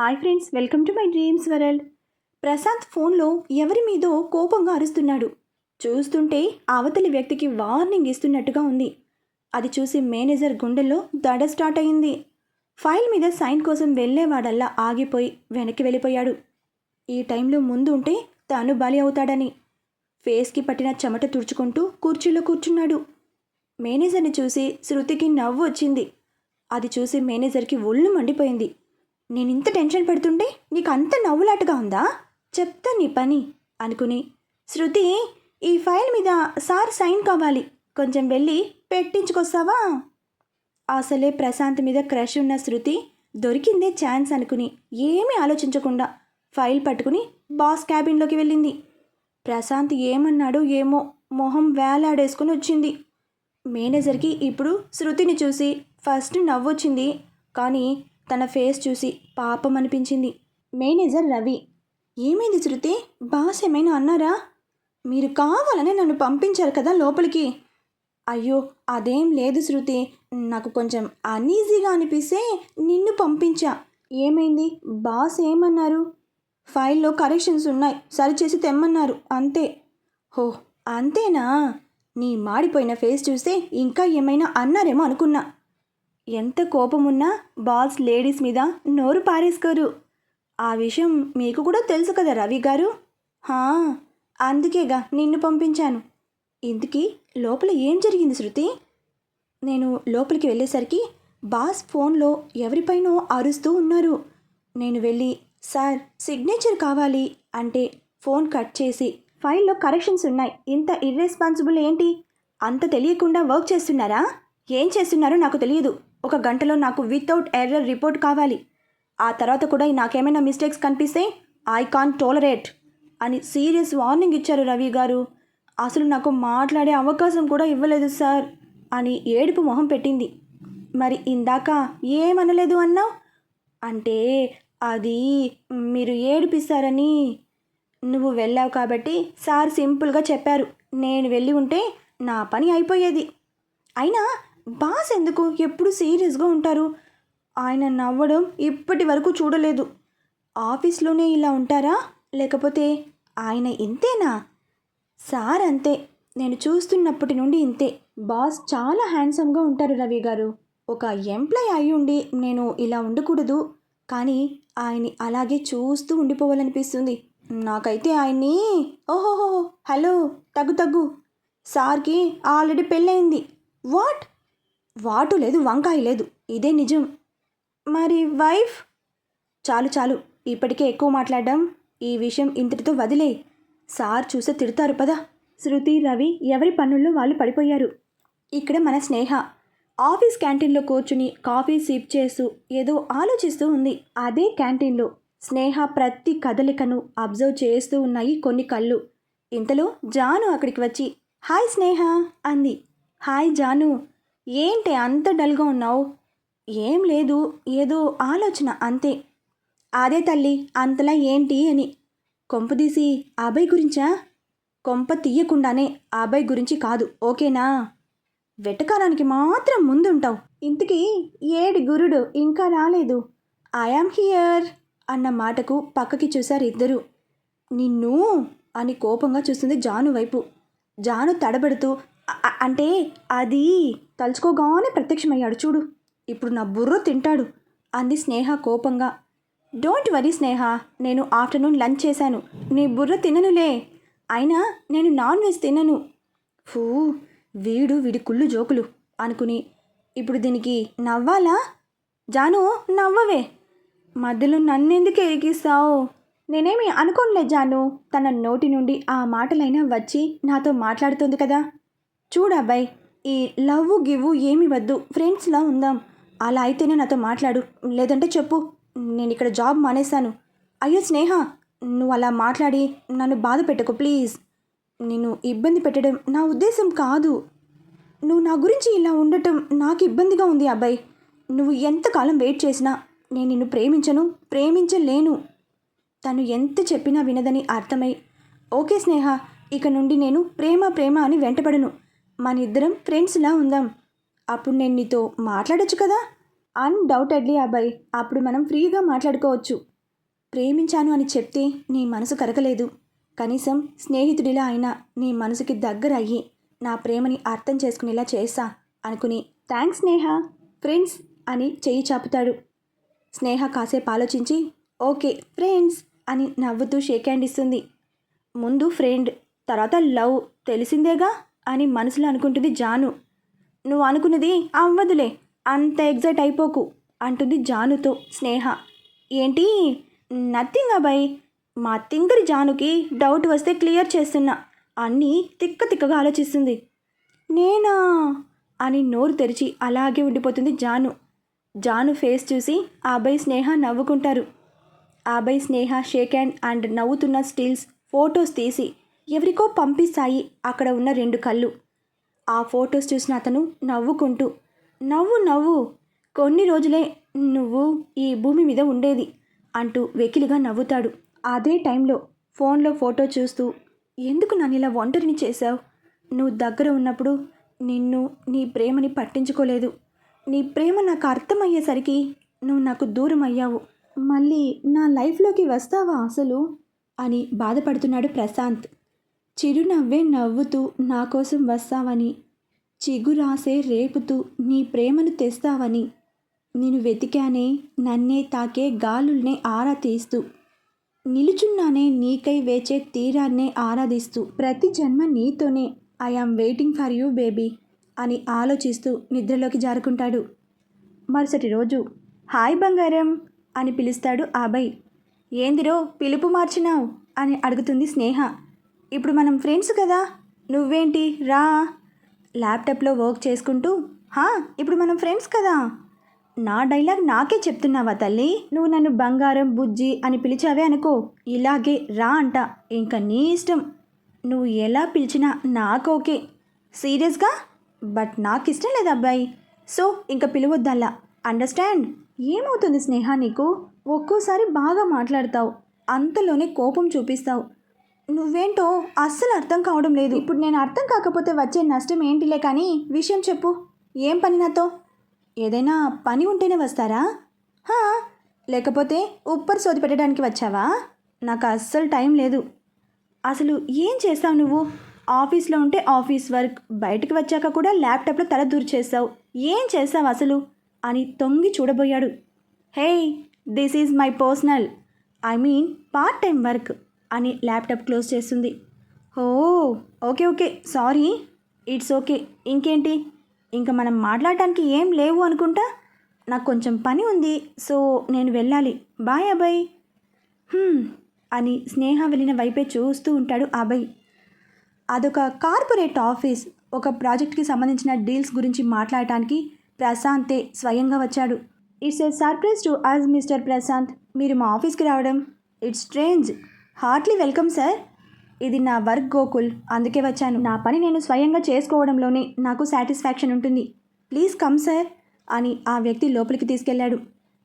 Hi friends welcome to my dreams world. Prashanth ఫోన్లో ఎవరి మీదో కోపంగా అరుస్తున్నాడు. చూస్తుంటే అవతలి వ్యక్తికి వార్నింగ్ ఇస్తున్నట్టుగా ఉంది. అది చూసి మేనేజర్ గుండెల్లో దడ స్టార్ట్ అయింది. ఫైల్ మీద సైన్ కోసం వెళ్ళేవాడల్లా ఆగిపోయి వెనక్కి వెళ్ళిపోయాడు. ఈ టైంలో ముందు ఉంటే తాను బలి అవుతాడని. ఫేస్కి పట్టిన చెమట తుడుచుకుంటూ కుర్చీలో కూర్చున్నాడు. మేనేజర్ని చూసి శృతికి నవ్వు వచ్చింది. అది చూసి మేనేజర్కి ఒళ్ళు మండిపోయింది. నేను ఇంత టెన్షన్ పెడుతుంటే నీకు అంత నవ్వులాటగా ఉందా? చెప్తా నీ పని అనుకుని. శృతి ఈ ఫైల్ మీద సార్ సైన్ కావాలి. కొంచెం వెళ్ళి పెట్టించుకొస్తావా? అసలే ప్రశాంత్ మీద క్రష్ ఉన్న శృతి దొరికిందే ఛాన్స్ అనుకుని ఏమీ ఆలోచించకుండా ఫైల్ పట్టుకుని బాస్ క్యాబిన్లోకి వెళ్ళింది. ప్రశాంత్ ఏమన్నాడో ఏమో మొహం వేలాడేసుకుని వచ్చింది. మేనేజర్కి ఇప్పుడు శృతిని చూసి ఫస్ట్ నవ్వొచ్చింది. కానీ తన ఫేస్ చూసి పాపం అనిపించింది. మేనేజర్ రవి ఏమైంది శృతి? బాస్ ఏమైనా అన్నారా? మీరు కావాలనే నన్ను పంపించారు కదా లోపలికి. అయ్యో అదేం లేదు శృతి. నాకు కొంచెం అనీజీగా అనిపిస్తే నిన్ను పంపించా. ఏమైంది? బాస్ ఏమన్నారు? ఫైల్లో కరెక్షన్స్ ఉన్నాయి. సరిచేసి తెమ్మన్నారు. అంతే. హో అంతేనా? నీ మాడిపోయిన ఫేస్ చూస్తే ఇంకా ఏమైనా అన్నారేమో అనుకున్నా. ఎంత కోపమున్నా బాస్ లేడీస్ మీద నోరు పారేసుకోరు. ఆ విషయం మీకు కూడా తెలుసు కదా రవి గారు? హా అందుకేగా నిన్ను పంపించాను. ఇందుకీ లోపల ఏం జరిగింది శృతి? నేను లోపలికి వెళ్ళేసరికి బాస్ ఫోన్లో ఎవరిపైనో అరుస్తూ ఉన్నారు. నేను వెళ్ళి సార్ సిగ్నేచర్ కావాలి అంటే ఫోన్ కట్ చేసి ఫైల్లో కరెక్షన్స్ ఉన్నాయి. ఇంత ఇర్రెస్పాన్సిబుల్ ఏంటి? అంత తెలియకుండా వర్క్ చేస్తున్నారా? ఏం చేస్తున్నారో నాకు తెలియదు. ఒక గంటలో నాకు వితౌట్ ఎర్రర్ రిపోర్ట్ కావాలి. ఆ తర్వాత కూడా నాకేమైనా మిస్టేక్స్ కనిపిస్తే ఐ కాన్ టోలరేట్ అని సీరియస్ వార్నింగ్ ఇచ్చారు రవి గారు. అసలు నాకు మాట్లాడే అవకాశం కూడా ఇవ్వలేదు సార్ అని ఏడుపు మొహం పెట్టింది. మరి ఇందాక ఏమనలేదు అన్నావు అంటే అది మీరు ఏడిపిస్తారని. నువ్వు వెళ్ళావు కాబట్టి సార్ సింపుల్గా చెప్పారు. నేను వెళ్ళి ఉంటే నా పని అయిపోయేది. అయినా బాస్ ఎందుకు? ఎప్పుడు సీరియస్గా ఉంటారు? ఆయన నవ్వడం ఇప్పటి వరకు చూడలేదు. ఆఫీస్లోనే ఇలా ఉంటారా? లేకపోతే ఆయన ఇంతేనా? సార్ అంతే. నేను చూస్తున్నప్పటి నుండి ఇంతే. బాస్ చాలా హ్యాండ్సమ్గా ఉంటారు రవి గారు. ఒక ఎంప్లాయ్ అయి ఉండి నేను ఇలా ఉండకూడదు. కానీ ఆయన్ని అలాగే చూస్తూ ఉండిపోవాలనిపిస్తుంది. నాకైతే ఆయన్ని ఓహోహో హలో తగ్గు తగ్గు. సార్కి ఆల్రెడీ పెళ్ళయింది. వాట్? వాటు లేదు వంకాయ లేదు. ఇదే నిజం. మరి వైఫ్? చాలు చాలు. ఇప్పటికే ఎక్కువ మాట్లాడడం. ఈ విషయం ఇంతటితో వదిలే. సార్ చూసే తిడతారు పదా. శృతి రవి ఎవరి పనుల్లో వాళ్ళు పడిపోయారు. ఇక్కడ మన స్నేహ. ఆఫీస్ క్యాంటీన్లో కూర్చుని కాఫీ సిప్ చేస్తూ ఏదో ఆలోచిస్తూ ఉంది. అదే క్యాంటీన్లో స్నేహ ప్రతి కదలికను అబ్జర్వ్ చేస్తూ ఉన్నాయి కొన్ని కళ్ళు. ఇంతలో జాను అక్కడికి వచ్చి హాయ్ స్నేహ అంది. హాయ్ జాను. ఏంటి అంత డల్గా ఉన్నావు? ఏం లేదు ఏదో ఆలోచన అంతే. అదే తల్లి అంతలా ఏంటి అని. కొంపదీసి అభయ్ గురించా? కొంప తీయకుండానే అభయ్ గురించి కాదు ఓకేనా? వెటకారానికి మాత్రం ముందుంటావు. ఇంతకీ ఏడి గురుడు ఇంకా రాలేదు. ఐఆమ్ హియర్ అన్న మాటకు పక్కకి చూశారు ఇద్దరు. నిన్ను? అని కోపంగా చూస్తుంది జాను వైపు. జాను తడబడుతూ అంటే అది తలుచుకోగానే ప్రత్యక్షమయ్యాడు. చూడు ఇప్పుడు నా బుర్ర తింటాడు. అంది స్నేహ కోపంగా. డోంట్ వరీ స్నేహ నేను ఆఫ్టర్నూన్ లంచ్ చేశాను. నీ బుర్ర తిననులే. అయినా నేను నాన్ వెజ్ తినను. ఫూ వీడు వీడి కుళ్ళు జోకులు అనుకుని. ఇప్పుడు దీనికి నవ్వాలా? జాను నవ్వవే. మధ్యలో నన్నెందుకు ఎగిస్తావు నేనేమి అనుకోనులే జాను. తన నోటి నుండి ఆ మాటలైనా వచ్చి నాతో మాట్లాడుతుంది కదా. చూడబ్బాయ్ ఈ లవ్ గివ్వు ఏమి వద్దు. ఫ్రెండ్స్లా ఉందాం. అలా అయితేనే నాతో మాట్లాడు. లేదంటే చెప్పు. నేను ఇక్కడ జాబ్ మానేశాను. అయ్యో స్నేహ నువ్వు అలా మాట్లాడి నన్ను బాధ పెట్టకు ప్లీజ్. నిన్ను ఇబ్బంది పెట్టడం నా ఉద్దేశం కాదు. నువ్వు నా గురించి ఇలా ఉండటం నాకు ఇబ్బందిగా ఉంది అబ్బాయి. నువ్వు ఎంతకాలం వెయిట్ చేసినా నేను నిన్ను ప్రేమించను ప్రేమించలేను. తను ఎంత చెప్పినా వినదని అర్థమై ఓకే స్నేహ ఇక నుండి నేను ప్రేమ ప్రేమ అని వెంటపడను. మన ఇద్దరం ఫ్రెండ్స్లా ఉందాం. అప్పుడు నేను నీతో మాట్లాడొచ్చు కదా? అన్డౌటెడ్లీ అబ్బాయి. అప్పుడు మనం ఫ్రీగా మాట్లాడుకోవచ్చు. ప్రేమించాను అని చెప్తే నీ మనసు కరగలేదు. కనీసం స్నేహితుడిలా అయినా నీ మనసుకి దగ్గర అయ్యి నా ప్రేమని అర్థం చేసుకునేలా చేసా అనుకుని థ్యాంక్స్ స్నేహ. ఫ్రెండ్స్ అని చెయ్యి చాపుతాడు. స్నేహ కాసేపు ఆలోచించి ఓకే ఫ్రెండ్స్ అని నవ్వుతూ షేక్ హ్యాండ్ ఇస్తుంది. ముందు ఫ్రెండ్ తర్వాత లవ్ తెలిసిందేగా? అని మనసులో అనుకుంటుంది జాను. నువ్వు అనుకున్నది అవ్వదులే అంత ఎగ్జైట్ అయిపోకు అంటుంది జానుతో స్నేహ. ఏంటి? నథింగ్ అబ్బాయి మా తింగరి జానుకి డౌట్ వస్తే క్లియర్ చేస్తున్నా అన్నీ తిక్క తిక్కగా ఆలోచిస్తుంది. నేనా? అని నోరు తెరిచి అలాగే ఉండిపోతుంది జాను. జాను ఫేస్ చూసి ఆ అబ్బాయి స్నేహ నవ్వుకుంటారు. ఆ అబ్బాయి స్నేహ షేక్ హ్యాండ్ అండ్ నవ్వుతున్న స్టిల్స్ ఫొటోస్ తీసి ఎవరికో పంపిస్తాయి అక్కడ ఉన్న రెండు కళ్ళు. ఆ ఫొటోస్ చూసిన అతను నవ్వుకుంటూ నవ్వు నవ్వు కొన్ని రోజులే నువ్వు ఈ భూమి మీద ఉండేది అంటూ వెకిలిగా నవ్వుతాడు. అదే టైంలో ఫోన్లో ఫోటో చూస్తూ ఎందుకు నన్ను ఇలా ఒంటరిని చేశావు? నువ్వు దగ్గర ఉన్నప్పుడు నిన్ను నీ ప్రేమని పట్టించుకోలేదు. నీ ప్రేమ నాకు అర్థమయ్యేసరికి నువ్వు నాకు దూరం అయ్యావు. మళ్ళీ నా లైఫ్లోకి వస్తావా అసలు? అని బాధపడుతున్నాడు ప్రశాంత్. చిరునవ్వే నవ్వుతూ నా కోసం వస్తావని చిగురాసే రేపుతూ నీ ప్రేమను తెస్తావని. నేను వెతికానే నన్నే తాకే గాలుల్నే ఆరా తీస్తూ. నిలుచున్నానే నీకై వేచే తీరాన్నే ఆరాధిస్తూ. ప్రతి జన్మ నీతోనే I am waiting for you baby అని ఆలోచిస్తూ నిద్రలోకి జారుకుంటాడు. మరుసటి రోజు హాయ్ బంగారం అని పిలుస్తాడు అభయ్ ఏందిరో పిలుపు మార్చినావు అని అడుగుతుంది స్నేహ. ఇప్పుడు మనం ఫ్రెండ్స్ కదా. నువ్వేంటి? రా. ల్యాప్టాప్లో వర్క్ చేసుకుంటూ హా ఇప్పుడు మనం ఫ్రెండ్స్ కదా. నా డైలాగ్ నాకే చెప్తున్నావా తల్లి? నువ్వు నన్ను బంగారం బుజ్జి అని పిలిచావే అనుకో. ఇలాగే రా అంట. ఇంకా నీ ఇష్టం. నువ్వు ఎలా పిలిచినా నాకు ఓకే. సీరియస్గా? బట్ నాకు ఇష్టం లేదు అబ్బాయి? సో ఇంకా పిలవద్దల్లా. అండర్స్టాండ్? ఏమవుతుంది స్నేహ నీకు? ఒక్కోసారి బాగా మాట్లాడతావు. అంతలోనే కోపం చూపిస్తావు. నువ్వేంటో అస్సలు అర్థం కావడం లేదు. ఇప్పుడు నేను అర్థం కాకపోతే వచ్చే నష్టం ఏంటిలే కానీ విషయం చెప్పు. ఏం పని నాతో? ఏదైనా పని ఉంటేనే వస్తారా? హా, లేకపోతే ఉప్పర్ సోది పెట్టడానికి వచ్చావా? నాకు అస్సలు టైం లేదు. అసలు ఏం చేస్తావు నువ్వు? ఆఫీస్లో ఉంటే ఆఫీస్ వర్క్ బయటకు వచ్చాక కూడా ల్యాప్టాప్లో తల దూర్చేస్తావు ఏం చేస్తావు అసలు? అని తొంగి చూడబోయాడు. Hey this is my personal. I mean part time work. అని ల్యాప్టాప్ క్లోజ్ చేస్తుంది. ఓ okay okay sorry it's okay. ఇంకేంటి? ఇంకా మనం మాట్లాడటానికి ఏం లేవు అనుకుంటా? నాకు కొంచెం పని ఉంది సో నేను వెళ్ళాలి. బాయ్ అబ్బాయి అని స్నేహ వెళ్ళిన వైపే చూస్తూ ఉంటాడు అబ్బాయి అదొక కార్పొరేట్ ఆఫీస్. ఒక ప్రాజెక్ట్కి సంబంధించిన డీల్స్ గురించి మాట్లాడటానికి ప్రశాంతే స్వయంగా వచ్చాడు. It's a surprise to us mister Prashanth. మీరు మా ఆఫీస్కి రావడం it's strange. Heartly welcome sir. ఇది నా వర్క్ గోకుల్. అందుకే వచ్చాను. నా పని నేను స్వయంగా చేసుకోవడంలోనే నాకు సాటిస్ఫాక్షన్ ఉంటుంది. ప్లీజ్ కమ్ సార్ అని ఆ వ్యక్తి లోపలికి తీసుకెళ్ళాడు.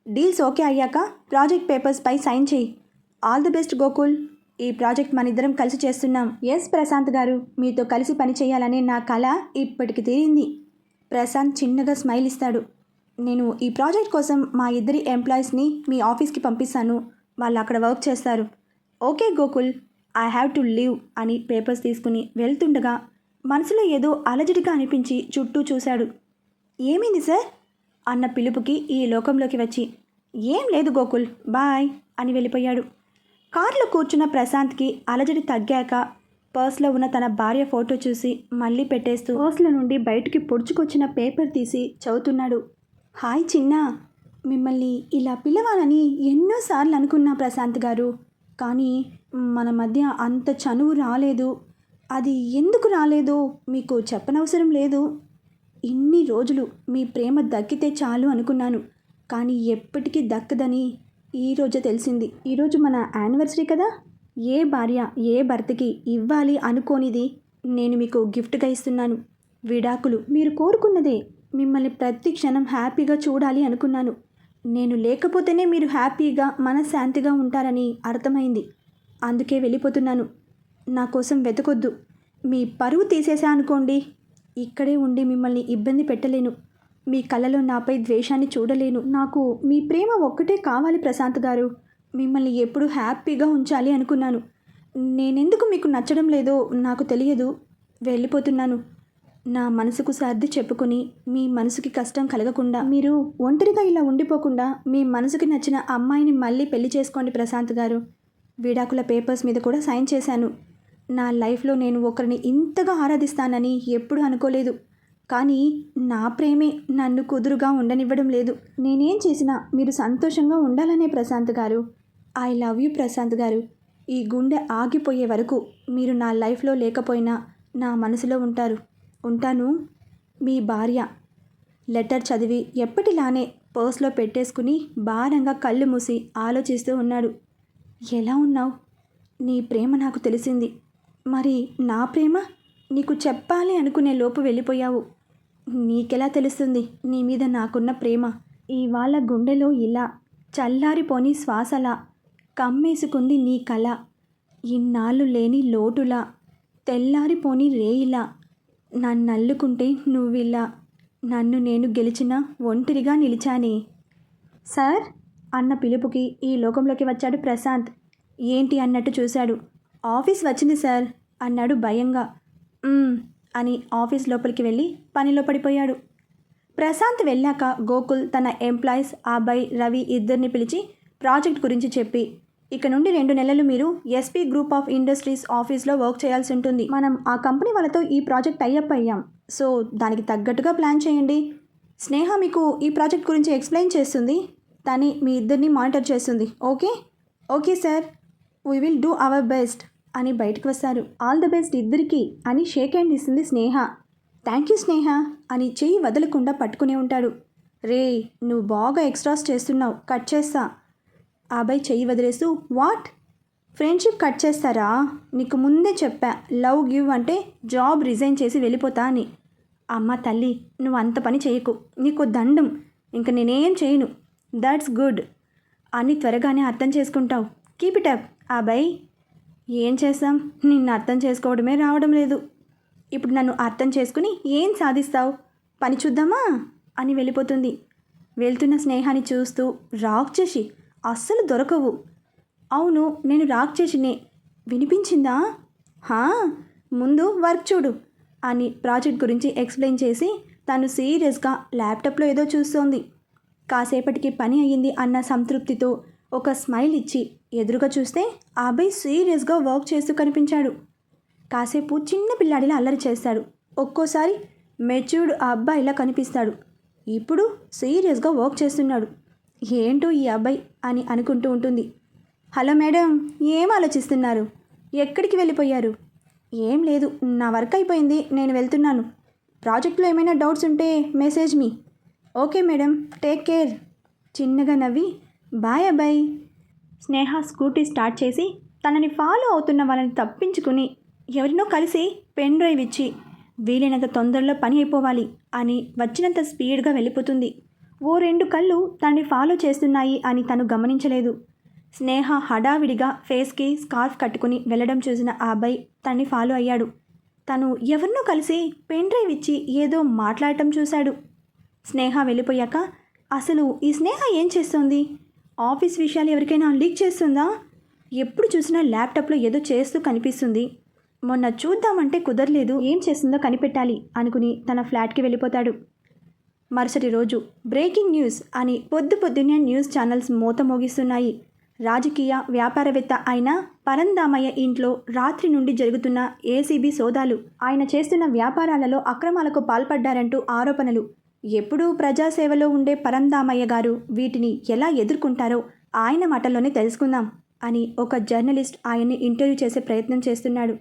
డీల్స్ ఓకే అయ్యాక ప్రాజెక్ట్ పేపర్స్ పై సైన్ చేయి. All the best Gokul. ఈ ప్రాజెక్ట్ మనిద్దరం కలిసి చేస్తున్నాం. ఎస్ ప్రశాంత్ గారు. మీతో కలిసి పని చేయాలనే నా కళ ఇప్పటికి తీరింది. ప్రశాంత్ చిన్నగా స్మైల్ ఇస్తాడు. నేను ఈ ప్రాజెక్ట్ కోసం మా ఇద్దరి ఎంప్లాయీస్ని మీ ఆఫీస్కి పంపిస్తాను. వాళ్ళు అక్కడ వర్క్ చేస్తారు. Okay Gokul I have to leave అని పేపర్స్ తీసుకుని వెళ్తుండగా మనసులో ఏదో అలజడిగా అనిపించి చుట్టూ చూశాడు. ఏమైంది సార్? అన్న పిలుపుకి ఈ లోకంలోకి వచ్చి ఏం లేదు గోకుల్ బాయ్ అని వెళ్ళిపోయాడు. కారులో కూర్చున్న ప్రశాంత్కి అలజడి తగ్గాక పర్స్లో ఉన్న తన భార్య ఫోటో చూసి మళ్ళీ పెట్టేస్తూ పర్స్లో నుండి బయటికి పొడుచుకొచ్చిన పేపర్ తీసి చదువుతున్నాడు. హాయ్ చిన్న మిమ్మల్ని ఇలా పిలవాలని ఎన్నోసార్లు అనుకున్నా ప్రశాంత్ గారు. కానీ మన మధ్య అంత చనువు రాలేదు. అది ఎందుకు రాలేదో మీకు చెప్పనవసరం లేదు. ఇన్ని రోజులు మీ ప్రేమ దక్కితే చాలు అనుకున్నాను. కానీ ఎప్పటికీ దక్కదని ఈరోజు తెలిసింది. ఈరోజు మన యానివర్సరీ కదా? ఏ భార్య ఏ భర్తకి ఇవ్వాలి అనుకోనిది నేను మీకు గిఫ్ట్గా ఇస్తున్నాను. విడాకులు. మీరు కోరుకున్నదే మిమ్మల్ని ప్రతి క్షణం హ్యాపీగా చూడాలి అనుకున్నాను. నేను లేకపోతేనే మీరు హ్యాపీగా మనశ్శాంతిగా ఉంటారని అర్థమైంది. అందుకే వెళ్ళిపోతున్నాను. నా కోసం వెతకొద్దు. మీ పరువు తీసేసా అనుకోండి. ఇక్కడే ఉండి మిమ్మల్ని ఇబ్బంది పెట్టలేను. మీ కళ్ళలో నాపై ద్వేషాన్ని చూడలేను. నాకు మీ ప్రేమ ఒక్కటే కావాలి ప్రశాంత్ గారు. మిమ్మల్ని ఎప్పుడు హ్యాపీగా ఉంచాలి అనుకున్నాను. నేనెందుకు మీకు నచ్చడం లేదో నాకు తెలియదు. వెళ్ళిపోతున్నాను. నా మనసుకు సర్ది చెప్పుకొని మీ మనసుకి కష్టం కలగకుండా మీరు ఒంటరిగా ఇలా ఉండిపోకుండా మీ మనసుకి నచ్చిన అమ్మాయిని మళ్ళీ పెళ్ళి చేసుకోండి ప్రశాంత్ గారు. విడాకుల పేపర్స్ మీద కూడా సైన్ చేశాను. నా లైఫ్లో నేను ఒకరిని ఇంతగా ఆరాధిస్తానని ఎప్పుడు అనుకోలేదు. కానీ నా ప్రేమే నన్ను కుదురుగా ఉండనివ్వడం లేదు. నేనేం చేసినా మీరు సంతోషంగా ఉండాలనే ప్రశాంత్ గారు. ఐ లవ్ యూ ప్రశాంత్ గారు. ఈ గుండె ఆగిపోయే వరకు మీరు నా లైఫ్లో లేకపోయినా నా మనసులో ఉంటారు. ఉంటాను. మీ భార్య లెటర్ చదివి ఎప్పటిలానే పర్స్లో పెట్టేసుకుని భారంగా కళ్ళు మూసి ఆలోచిస్తూ ఉన్నాడు. ఎలా ఉన్నావు? నీ ప్రేమ నాకు తెలిసింది. మరి నా ప్రేమ? నీకు చెప్పాలి అనుకునే లోపు వెళ్ళిపోయావు. నీకెలా తెలుస్తుంది? నీ మీద నాకున్న ప్రేమ. ఇవాళ గుండెలో ఇలా చల్లారిపోని శ్వాసలా కమ్మేసుకుంది నీ కళ ఇన్నాళ్ళు లేని లోటులా తెల్లారిపోని రేయిలా నన్నల్లుకుంటే నువ్విలా నన్ను నేను గెలిచిన ఒంటరిగా నిలిచానే. సార్ అన్న పిలుపుకి ఈ లోకంలోకి వచ్చాడు ప్రశాంత్. ఏంటి అన్నట్టు చూశాడు. ఆఫీస్ వచ్చింది సార్ అన్నాడు భయంగా. అని ఆఫీస్ లోపలికి వెళ్ళి పనిలో పడిపోయాడు. ప్రశాంత్ వెళ్ళాక గోకుల్ తన ఎంప్లాయీస్ అబ్బాయి రవి ఇద్దరిని పిలిచి ప్రాజెక్ట్ గురించి చెప్పి ఇక నుండి రెండు నెలలు మీరు ఎస్పీ గ్రూప్ ఆఫ్ ఇండస్ట్రీస్ ఆఫీస్లో వర్క్ చేయాల్సి ఉంటుంది. మనం ఆ కంపెనీ వాళ్ళతో ఈ ప్రాజెక్ట్ టైఅప్ అయ్యాం. సో దానికి తగ్గట్టుగా ప్లాన్ చేయండి. స్నేహ మీకు ఈ ప్రాజెక్ట్ గురించి ఎక్స్ప్లెయిన్ చేస్తుంది. తని మీ ఇద్దరిని మానిటర్ చేస్తుంది. Okay? Okay sir we will do our best అని బయటకు వస్తారు. ఆల్ ద బెస్ట్ ఇద్దరికి అని షేక్ హ్యాండ్ ఇస్తుంది స్నేహ. థ్యాంక్ యూ స్నేహ అని చెయ్యి వదలకుండా పట్టుకునే ఉంటాడు. రే నువ్వు బాగా ఎక్స్ట్రాస్ చేస్తున్నావు. కట్ చేస్తా. ఆ అబ్బాయి చెయ్యి వదిలేస్తూ వాట్? ఫ్రెండ్షిప్ కట్ చేస్తారా? నీకు ముందే చెప్పా లవ్ గివ్ అంటే జాబ్ రిజైన్ చేసి వెళ్ళిపోతా అని. అమ్మ తల్లి నువ్వు అంత పని చేయకు నీకు దండం ఇంక నేనేం చేయను దట్స్ గుడ్ అని త్వరగానే అర్థం చేసుకుంటావు. కీప్ ఇట్ అప్ అబ్బాయి. ఏం చేస్తాం? నిన్ను అర్థం చేసుకోవడమే రావడం లేదు. ఇప్పుడు నన్ను అర్థం చేసుకుని ఏం సాధిస్తావు? పని చూద్దామా? అని వెళ్ళిపోతుంది. వెళ్తున్న స్నేహాన్ని చూస్తూ రాక్ చేసి అస్సలు దొరకవు. అవును నేను రాక్ చేసినే. వినిపించిందా? హా ముందు వర్క్ చూడు అని ప్రాజెక్ట్ గురించి ఎక్స్ప్లెయిన్ చేసి తను సీరియస్గా ల్యాప్టాప్లో ఏదో చూస్తోంది. కాసేపటికి పని అయ్యింది అన్న సంతృప్తితో ఒక స్మైల్ ఇచ్చి ఎదురుగా చూస్తే ఆ అబ్బాయి సీరియస్గా వర్క్ చేస్తూ కనిపించాడు. కాసేపు చిన్న పిల్లాడిలా అల్లరి చేస్తాడు. ఒక్కోసారి మెచ్యూర్డ్ ఆ అబ్బాయిలా కనిపిస్తాడు. ఇప్పుడు సీరియస్గా వర్క్ చేస్తున్నాడు. ఏంటో ఈ అబ్బాయి అని అనుకుంటూ ఉంటుంది. హలో మేడం ఏం ఆలోచిస్తున్నారు? ఎక్కడికి వెళ్ళిపోయారు? ఏం లేదు నా వర్క్ అయిపోయింది నేను వెళ్తున్నాను. ప్రాజెక్ట్లో ఏమైనా డౌట్స్ ఉంటే message me. Okay madam take care. చిన్నగా నవ్వి బాయ్ అబ్బాయి. స్నేహ స్కూటీ స్టార్ట్ చేసి తనని ఫాలో అవుతున్న వాళ్ళని తప్పించుకుని ఎవరినో కలిసి పెన్ డ్రైవ్ ఇచ్చి వీలైనంత తొందరలో పని అయిపోవాలి అని వచ్చినంత స్పీడ్గా వెళ్ళిపోతుంది. ఓ రెండు కళ్ళు తనని ఫాలో చేస్తున్నాయి అని తను గమనించలేదు. స్నేహ హడావిడిగా ఫేస్కి స్కార్ఫ్ కట్టుకుని వెళ్ళడం చూసిన ఆ అబ్బాయి తన్ని ఫాలో అయ్యాడు. తను ఎవరినో కలిసి పెన్ డ్రైవ్ ఇచ్చి ఏదో మాట్లాడటం చూశాడు. స్నేహ వెళ్ళిపోయాక అసలు ఈ స్నేహ ఏం చేస్తుంది? ఆఫీస్ విషయాలు ఎవరికైనా లీక్ చేస్తుందా? ఎప్పుడు చూసినా ల్యాప్టాప్లో ఏదో చేస్తూ కనిపిస్తుంది. మొన్న చూద్దామంటే కుదరలేదు. ఏం చేస్తుందో కనిపెట్టాలి అనుకుని తన ఫ్లాట్కి వెళ్ళిపోతాడు. మరుసటి రోజు బ్రేకింగ్ న్యూస్ అని పొద్దు పొద్దున్నే న్యూస్ ఛానల్స్ మూత మోగిస్తున్నాయి రాజకీయ వ్యాపారవేత్త అయిన పరందామయ్య ఇంట్లో రాత్రి నుండి జరుగుతున్న ఏసీబీ సోదాలు. ఆయన చేస్తున్న వ్యాపారాలలో అక్రమాలకు పాల్పడ్డారంటూ ఆరోపణలు. ఎప్పుడూ ప్రజాసేవలో ఉండే పరందామయ్య గారు వీటిని ఎలా ఎదుర్కొంటారో ఆయన మాటల్లోనే తెలుసుకుందాం అని ఒక జర్నలిస్ట్ ఆయన్ని ఇంటర్వ్యూ చేసే ప్రయత్నం చేస్తున్నాడు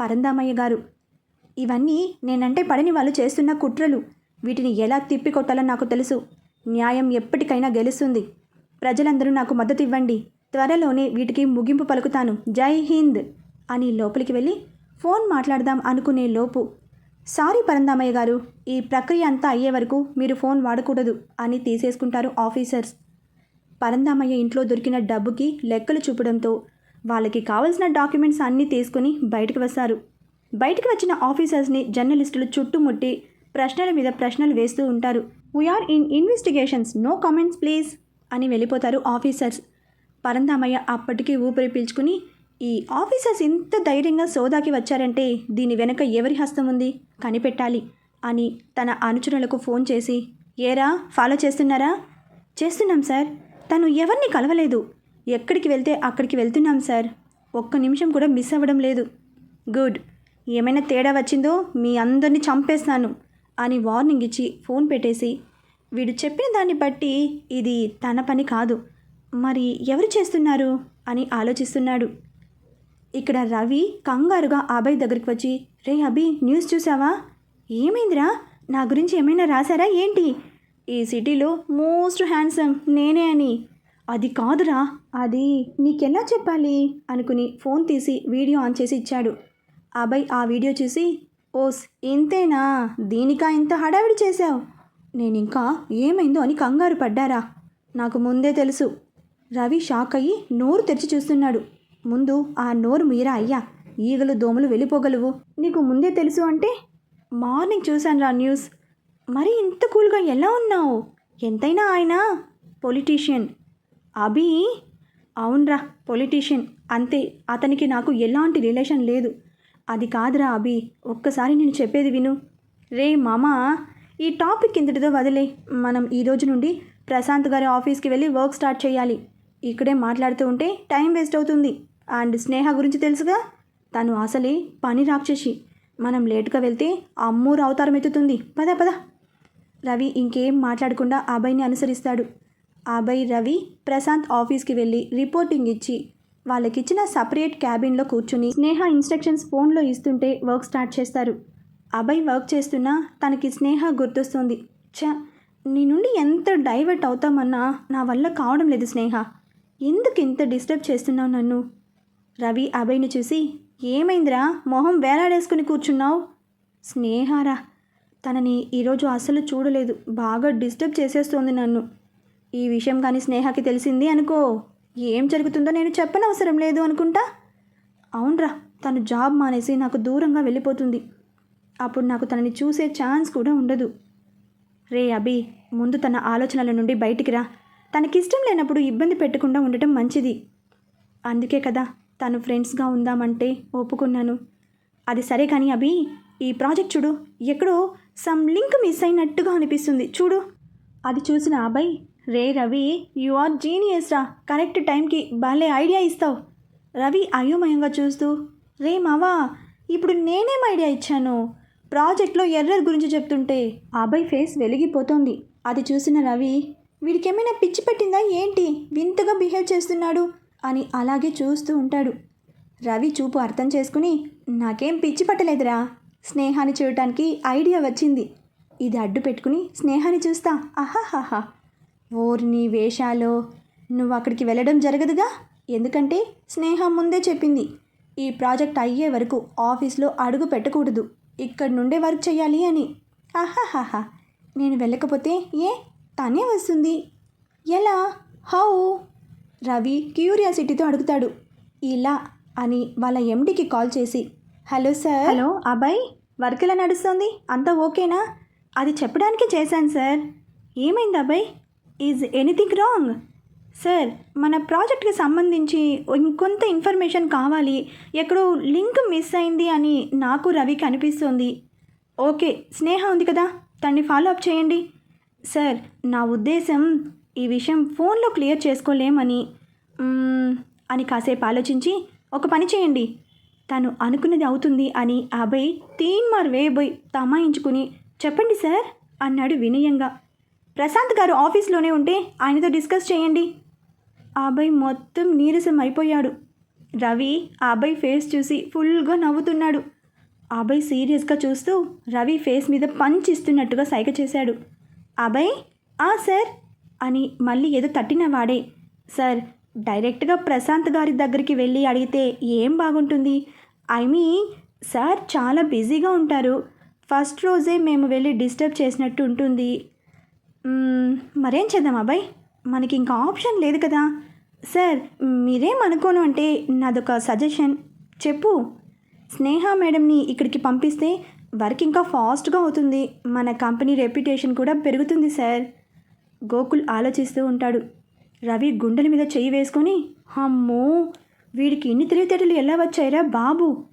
పరందామయ్య గారు. ఇవన్నీ నేనంటే పడని వాళ్ళు చేస్తున్న కుట్రలు. వీటిని ఎలా తిప్పికొట్టాలో నాకు తెలుసు. న్యాయం ఎప్పటికైనా గెలుస్తుంది. ప్రజలందరూ నాకు మద్దతు ఇవ్వండి. త్వరలోనే వీటికి ముగింపు పలుకుతాను. జై హింద్! అని లోపలికి వెళ్ళి ఫోన్ మాట్లాడదాం అనుకునే లోపు సారీ పరందామయ్య గారు ఈ ప్రక్రియ అంతా అయ్యే వరకు మీరు ఫోన్ వాడకూడదు అని తీసేసుకుంటారు ఆఫీసర్స్. పరందామయ్య ఇంట్లో దొరికిన డబ్బుకి లెక్కలు చూపడంతో వాళ్ళకి కావలసిన డాక్యుమెంట్స్ అన్నీ తీసుకుని బయటకు వస్తారు. బయటకు వచ్చిన ఆఫీసర్స్ని జర్నలిస్టులు చుట్టుముట్టి ప్రశ్నల మీద ప్రశ్నలు వేస్తూ ఉంటారు. We are in investigations no comments please అని వెళ్ళిపోతారు ఆఫీసర్స్. పరంధామయ్య అప్పటికీ ఊపిరి పీల్చుకుని ఈ ఆఫీసర్స్ ఇంత ధైర్యంగా సోదాకి వచ్చారంటే దీని వెనక ఎవరి హస్తం ఉంది? కనిపెట్టాలి అని తన అనుచరులకు ఫోన్ చేసి ఏరా ఫాలో చేస్తున్నారా? చేస్తున్నాం సార్. తను ఎవరిని కలవలేదు. ఎక్కడికి వెళ్తే అక్కడికి వెళ్తున్నాం సార్. ఒక్క నిమిషం కూడా మిస్ అవ్వడం లేదు. గుడ్. ఏమైనా తేడా వచ్చిందో మీ అందరినీ చంపేస్తాను. అని వార్నింగ్ ఇచ్చి ఫోన్ పెట్టేసి వీడు చెప్పిన దాన్ని బట్టి ఇది తన పని కాదు. మరి ఎవరు చేస్తున్నారు? అని ఆలోచిస్తున్నాడు. ఇక్కడ రవి కంగారుగా అభయ్ దగ్గరికి వచ్చి రే అభి న్యూస్ చూసావా ఏమైందిరా? నా గురించి ఏమైనా రాశారా? ఏంటి? ఈ సిటీలో మోస్ట్ హ్యాండ్సమ్ నేనే అని. అది కాదురా. అది నీకెలా చెప్పాలి? అనుకుని ఫోన్ తీసి వీడియో ఆన్ చేసి ఇచ్చాడు. అభయ్ ఆ వీడియో చూసి ఓస్ ఇంతేనా? దీనికా ఇంత హడావిడి చేశావు? నేను ఇంకా ఏమైందో అని కంగారు పడ్డారా? నాకు ముందే తెలుసు. రవి షాక్ అయ్యి నోరు తెరిచి చూస్తున్నాడు. ముందు ఆ నోరు మీరా అయ్యా. ఈగలు దోమలు వెళ్ళిపోగలవు. నీకు ముందే తెలుసు అంటే మార్నింగ్ చూశాను రా న్యూస్. మరి ఇంత కూల్గా ఎలా ఉన్నావు? ఎంతైనా ఆయన? పొలిటీషియన్. అభి? అవునరా పొలిటీషియన్. అంతే. అతనికి నాకు ఎలాంటి రిలేషన్ లేదు. అది కాదురా అభి ఒక్కసారి నేను చెప్పేది విను. రే మామా ఈ టాపిక్ ఇంతటితో వదిలే. మనం ఈ రోజు నుండి ప్రశాంత్ గారి ఆఫీస్కి వెళ్ళి వర్క్ స్టార్ట్ చేయాలి. ఇక్కడే మాట్లాడుతూ ఉంటే టైం వేస్ట్ అవుతుంది. అండ్ స్నేహ గురించి తెలుసుగా? తను అసలే పని రాక్షసి. మనం లేటుగా వెళ్తే అమ్మూరు అవతారం ఎత్తుతుంది. పద పద. రవి ఇంకేం మాట్లాడకుండా అభయ్ని అనుసరిస్తాడు. అభయ్ రవి ప్రశాంత్ ఆఫీస్కి వెళ్ళి రిపోర్టింగ్ ఇచ్చి వాళ్ళకిచ్చిన సపరేట్ క్యాబిన్లో కూర్చుని స్నేహ ఇన్స్ట్రక్షన్స్ ఫోన్లో ఇస్తుంటే వర్క్ స్టార్ట్ చేస్తారు. అభయ్ వర్క్ చేస్తున్నా తనకి స్నేహ గుర్తొస్తుంది. ఛ నీ నుండి ఎంత డైవర్ట్ అవుతామన్నా నా వల్ల కావడం లేదు స్నేహ. ఎందుకు ఇంత డిస్టర్బ్ చేస్తున్నావు నన్ను? రవి అభయ్ని చూసి ఏమైందిరా? మొహం వేలాడేసుకుని కూర్చున్నావు? స్నేహారా? తనని ఈరోజు అసలు చూడలేదు. బాగా డిస్టర్బ్ చేసేస్తోంది నన్ను. ఈ విషయం కానీ స్నేహకి తెలిసింది అనుకో. ఏం జరుగుతుందో నేను చెప్పనవసరం లేదు అనుకుంటా? అవునరా తను జాబ్ మానేసి నాకు దూరంగా వెళ్ళిపోతుంది. అప్పుడు నాకు తనని చూసే ఛాన్స్ కూడా ఉండదు. రే అభి ముందు తన ఆలోచనల నుండి బయటికి రా. తనకిష్టం లేనప్పుడు ఇబ్బంది పెట్టకుండా ఉండటం మంచిది. అందుకే కదా తను ఫ్రెండ్స్గా ఉందామంటే ఒప్పుకున్నాను. అది సరే కానీ అభి ఈ ప్రాజెక్ట్ చూడు ఎక్కడో సమ్ లింక్ మిస్ అయినట్టుగా అనిపిస్తుంది. చూడు. అది చూసిన అభయ్ రే రవి యు ఆర్ జీనియస్ రా. కరెక్ట్ టైంకి భలే ఐడియా ఇస్తావు. రవి అయోమయంగా చూస్తూ రే మావా ఇప్పుడు నేనేం ఐడియా ఇచ్చాను? ప్రాజెక్ట్లో ఎర్రర్ గురించి చెప్తుంటే అభయ్ ఫేస్ వెలిగిపోతోంది. అది చూసిన రవి వీడికేమైనా పిచ్చి పెట్టిందా ఏంటి? వింతగా బిహేవ్ చేస్తున్నాడు అని అలాగే చూస్తూ ఉంటాడు. రవి చూపు అర్థం చేసుకుని నాకేం పిచ్చి పట్టలేదురా. స్నేహాన్ని చూడటానికి ఐడియా వచ్చింది. ఇది అడ్డు పెట్టుకుని స్నేహాన్ని చూస్తా. అహాహాహా. ఓర్ని వేషాలో నువ్వు అక్కడికి వెళ్ళడం జరగదుగా? ఎందుకంటే స్నేహ ముందే చెప్పింది. ఈ ప్రాజెక్ట్ అయ్యే వరకు ఆఫీస్లో అడుగు పెట్టకూడదు. ఇక్కడ నుండే వర్క్ చేయాలి అని. ఆహాహాహా నేను వెళ్ళకపోతే ఏ? తనే వస్తుంది. ఎలా? హౌ? రవి క్యూరియాసిటీతో అడుగుతాడు. ఇలా అని వాళ్ళ ఎండికి కాల్ చేసి హలో సార్. హలో అబ్బాయి వర్క్ ఎలా నడుస్తుంది? అంతా ఓకేనా? అది చెప్పడానికి చేశాను సార్. ఏమైంది అబ్బాయి? ఈజ్ ఎనీథింగ్ రాంగ్ సార్ మన ప్రాజెక్ట్కి సంబంధించి ఇంకొంత ఇన్ఫర్మేషన్ కావాలి. ఎక్కడో లింక్ మిస్ అయింది అని నాకు రవికి అనిపిస్తుంది ఓకే స్నేహ ఉంది కదా తన్ని ఫాలో అప్ చేయండి. సార్ నా ఉద్దేశం ఈ విషయం ఫోన్లో క్లియర్ చేసుకోలేమని అని కాసేపు ఆలోచించి ఒక పని చేయండి. తను అనుకున్నది అవుతుంది అని అభయ్ తీన్మార్ వేయబోయి తమాయించుకుని చెప్పండి సార్ అన్నాడు వినయంగా. ప్రశాంత్ గారు ఆఫీస్లోనే ఉంటే ఆయనతో డిస్కస్ చేయండి. ఆ అబ్బాయి మొత్తం నీరసం అయిపోయాడు. రవి ఆ అబ్బాయి ఫేస్ చూసి ఫుల్గా నవ్వుతున్నాడు. ఆ అబ్బాయి సీరియస్గా చూస్తూ రవి ఫేస్ మీద పంచ్ ఇస్తున్నట్టుగా సైగ చేశాడు. అబ్బాయి ఆ సార్ అని మళ్ళీ ఏదో తట్టిన వాడే. సార్ డైరెక్ట్గా ప్రశాంత్ గారి దగ్గరికి వెళ్ళి అడిగితే ఏం బాగుంటుంది? ఐ మీన్ సార్ చాలా బిజీగా ఉంటారు. ఫస్ట్ రోజే మేము వెళ్ళి డిస్టర్బ్ చేసినట్టు ఉంటుంది. మరేం చేద్దాం అబ్బాయి? మనకి ఇంకా ఆప్షన్ లేదు కదా. సార్ మీరేం అనుకోను అంటే నాదొక సజెషన్. చెప్పు. స్నేహ మేడంని ఇక్కడికి పంపిస్తే వర్క్ ఇంకా ఫాస్ట్గా అవుతుంది. మన కంపెనీ రెప్యుటేషన్ కూడా పెరుగుతుంది సార్. గోకుల్ ఆలోచిస్తూ ఉంటాడు. రవి గుండెల మీద చెయ్యి వేసుకొని అమ్మో వీడికి ఇన్ని తెలివితేటలు ఎలా వచ్చాయిరా బాబు?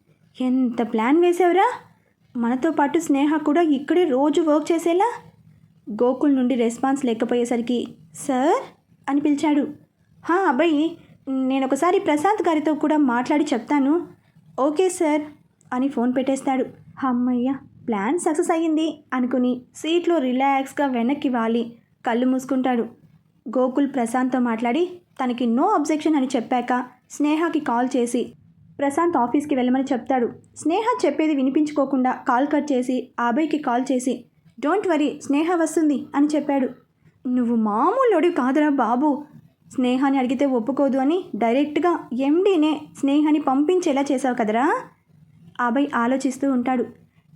ఎంత ప్లాన్ వేసావురా? మనతో పాటు స్నేహ కూడా ఇక్కడే రోజు వర్క్ చేసేలా గోకుల్ నుండి రెస్పాన్స్ లేకపోయేసరికి సార్? అని పిలిచాడు. హా అబ్బాయి నేను ఒకసారి ప్రశాంత్ గారితో కూడా మాట్లాడి చెప్తాను. ఓకే సార్ అని ఫోన్ పెట్టేస్తాడు. అమ్మయ్య ప్లాన్ సక్సెస్ అయ్యింది అనుకుని సీట్లో రిలాక్స్గా వెనక్కి వాలి కళ్ళు మూసుకుంటాడు. గోకుల్ ప్రశాంత్తో మాట్లాడి తనకి నో అబ్జెక్షన్ అని చెప్పాక స్నేహకి కాల్ చేసి ప్రశాంత్ ఆఫీస్కి వెళ్ళమని చెప్తాడు. స్నేహ చెప్పేది వినిపించుకోకుండా కాల్ కట్ చేసి అభయ్కి కాల్ చేసి డోంట్ వరీ స్నేహ వస్తుంది అని చెప్పాడు. నువ్వు మామూలుడి కాదురా బాబు. స్నేహాన్ని అడిగితే ఒప్పుకోదు అని డైరెక్ట్గా ఎండీనే స్నేహాన్ని పంపించేలా చేశావు కదరా? అభయ్ ఆలోచిస్తూ ఉంటాడు.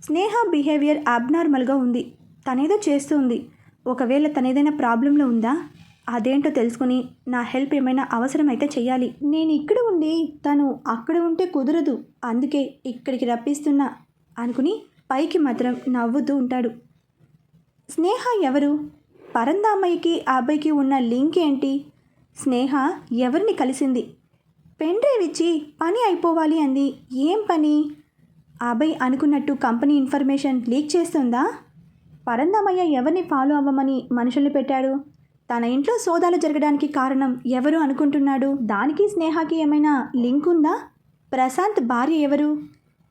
స్నేహ బిహేవియర్ అబ్నార్మల్గా ఉంది. తనేదో చేస్తూ ఉంది. ఒకవేళ తనేదైనా ప్రాబ్లంలో ఉందా? అదేంటో తెలుసుకుని నా హెల్ప్ ఏమైనా అవసరమైతే చెయ్యాలి. నేను ఇక్కడ ఉండి తను అక్కడ ఉంటే కుదరదు. అందుకే ఇక్కడికి రప్పిస్తున్నా అనుకుని పైకి మాత్రం నవ్వుతూ ఉంటాడు. స్నేహ ఎవరు? పరందామయ్యకి ఆ అబ్బాయికి ఉన్న లింక్ ఏంటి? స్నేహ ఎవరిని కలిసింది? పెన్ డ్రైవ్ ఇచ్చి పని అయిపోవాలి అంది. ఏం పని? అబ్బాయి అనుకున్నట్టు కంపెనీ ఇన్ఫర్మేషన్ లీక్ చేస్తుందా? పరందామయ్య ఎవరిని ఫాలో అవ్వమని మనుషుల్ని పెట్టాడు? తన ఇంట్లో సోదాలు జరగడానికి కారణం ఎవరు అనుకుంటున్నాడు? దానికి స్నేహకి ఏమైనా లింక్ ఉందా? ప్రశాంత్ భార్య ఎవరు?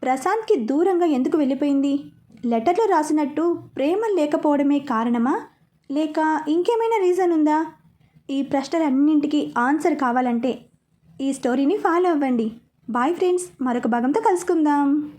ప్రశాంత్కి దూరంగా ఎందుకు వెళ్ళిపోయింది? లెటర్లో రాసినట్టు ప్రేమ లేకపోవడమే కారణమా? లేక ఇంకేమైనా రీజన్ ఉందా? ఈ ప్రశ్నలన్నింటికి ఆన్సర్ కావాలంటే ఈ స్టోరీని ఫాలో అవ్వండి. బాయ్ ఫ్రెండ్స్ మరొక భాగంతో కలుసుకుందాం.